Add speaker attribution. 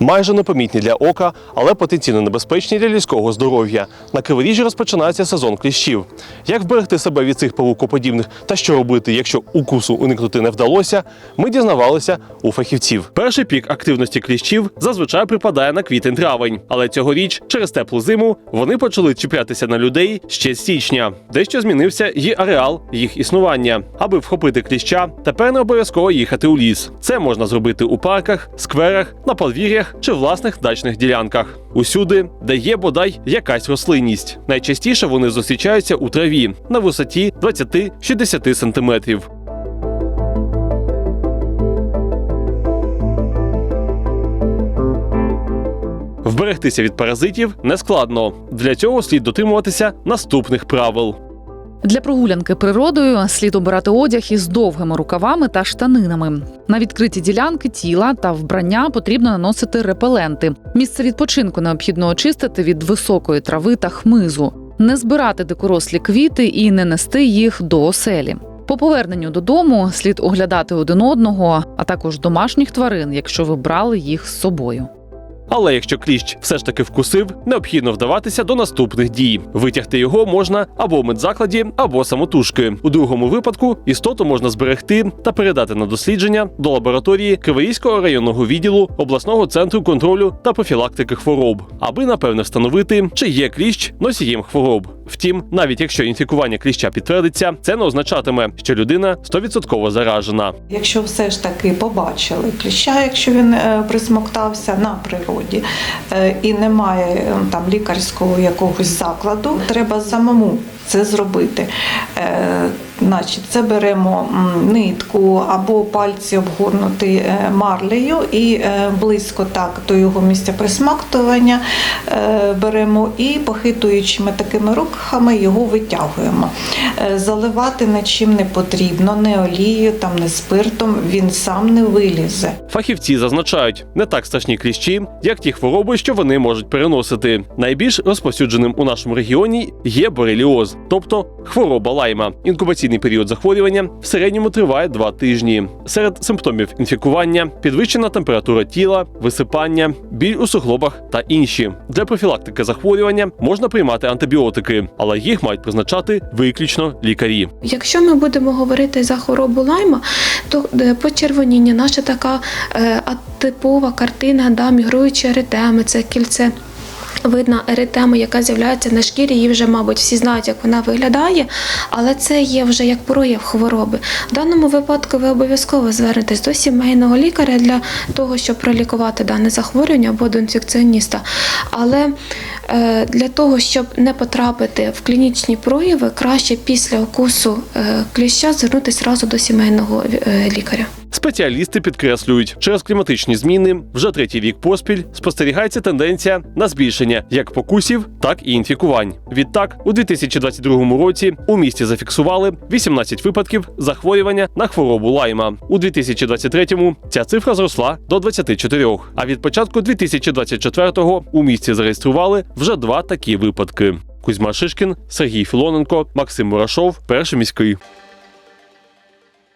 Speaker 1: Майже непомітні для ока, але потенційно небезпечні для людського здоров'я. На Криворіжжі розпочинається сезон кліщів. Як вберегти себе від цих павукоподібних та що робити, якщо укусу уникнути не вдалося, ми дізнавалися у фахівців. Перший пік активності кліщів зазвичай припадає на квітень-травень, але цьогоріч через теплу зиму вони почали чіплятися на людей ще з січня. Дещо змінився і ареал їх існування. Аби вхопити кліща, тепер не обов'язково їхати у ліс. Це можна зробити у парках, скверах, на подвір'ях чи власних дачних ділянках. Усюди, де є бодай якась рослинність. Найчастіше вони зустрічаються у траві на висоті 20-60 сантиметрів. Вберегтися від паразитів нескладно. Для цього слід дотримуватися наступних правил.
Speaker 2: Для прогулянки природою слід обирати одяг із довгими рукавами та штанинами. На відкриті ділянки тіла та вбрання потрібно наносити репеленти. Місце відпочинку необхідно очистити від високої трави та хмизу, не збирати дикорослі квіти і не нести їх до оселі. По поверненню додому слід оглядати один одного, а також домашніх тварин, якщо ви брали їх з собою.
Speaker 1: Але якщо кліщ все ж таки вкусив, необхідно вдаватися до наступних дій. Витягти його можна або в медзакладі, або самотужки. У другому випадку істоту можна зберегти та передати на дослідження до лабораторії Криворізького районного відділу обласного центру контролю та профілактики хвороб, аби напевне встановити, чи є кліщ носієм хвороб. Втім, навіть якщо інфікування кліща підтвердиться, це не означатиме, що людина 100% заражена.
Speaker 3: Якщо все ж таки побачили кліща, якщо він е, присмоктався на природі е, і немає е, там лікарського якогось закладу, треба самому це зробити. Значить, це беремо нитку або пальці обгорнути е, марлею і е, близько так до його місця присмактування е, беремо і похитуючими такими рухами його витягуємо. Заливати нічим не потрібно, не олією, там, не спиртом, він сам не вилізе.
Speaker 1: Фахівці зазначають, не так страшні кліщі, як ті хвороби, що вони можуть переносити. Найбільш розповсюдженим у нашому регіоні є бореліоз, тобто хвороба лайма. Інкубаційний період захворювання в середньому триває два тижні. Серед симптомів інфікування підвищена температура тіла, висипання, біль у суглобах та інші. Для профілактики захворювання можна приймати антибіотики, але їх мають призначати виключно лікарі.
Speaker 4: Якщо ми будемо говорити за хворобу лайма, то е, почервоніння наша така е, атипова картина, да, мігруючі еритеми, це кільце. Видна еритема, яка з'являється на шкірі, її вже, мабуть, всі знають, як вона виглядає, але це є вже як прояв хвороби. В даному випадку ви обов'язково звернетесь до сімейного лікаря для того, щоб пролікувати дане захворювання або до інфекціоніста. Але е, для того, щоб не потрапити в клінічні прояви, краще після укусу е, кліща звернутися разу до сімейного е, лікаря.
Speaker 1: Спеціалісти підкреслюють, через кліматичні зміни вже третій рік поспіль спостерігається тенденція на збільшення як покусів, так і інфікувань. Відтак, у 2022 році у місті зафіксували 18 випадків захворювання на хворобу лайма. У 2023-му ця цифра зросла до 24. А від початку 2024-го у місті зареєстрували вже два такі випадки. Кузьма Шишкін, Сергій Філоненко, Максим Мурашов, перший міський.